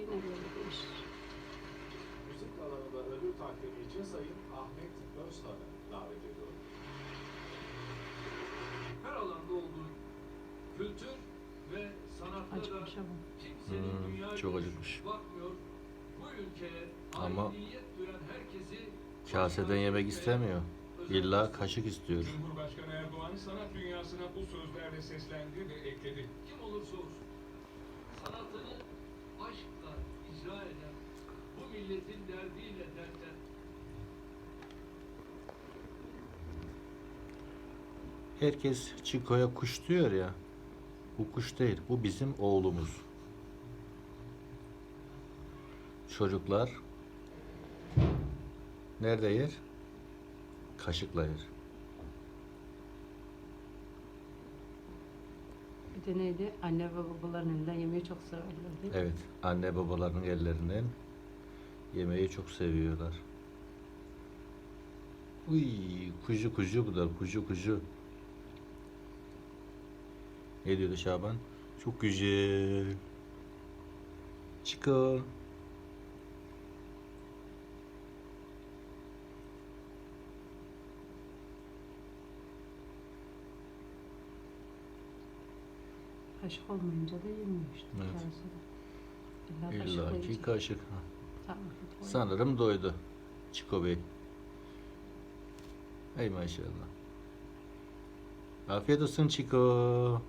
yine böyle değişir. Müzik alanında ödül takdimi için Sayın Ahmet Özhan'ı davet ediyorum. her alanda olduğu kültür ve sanatta da Acıkmış ama. kimsenin Hmm, dünya çok görüşü acıkmış. bakmıyor. Bu ülkeye Ama aidiyet duyan herkesi Kaseden yemek istemiyor. İlla kaşık istiyor. Cumhurbaşkanı Erdoğan sanat dünyasına bu sözlerle seslendi ve ekledi. kim olursa olsun milletin derdiyle dertlen, Herkes Çiko'ya kuş diyor ya. Bu kuş değil. Bu bizim oğlumuz. Çocuklar nerede yer? Kaşıkla yer. Bir de neydi? Anne ve babaların elinden yemeği çok severler değil mi? Evet. Anne babaların ellerinden yemeği çok seviyorlar. Uy, kuzu kuzu bu da kuzu kuzu. Ne diyordu Şaban? Çok güzel. Çiko. Kaşık olmayınca da yemiyor işte. Evet. İlla İlla ki yiyecek. kaşık. Ha. Sanırım doydu. Çiko Bey. Ey maşallah. Afiyet olsun Çiko.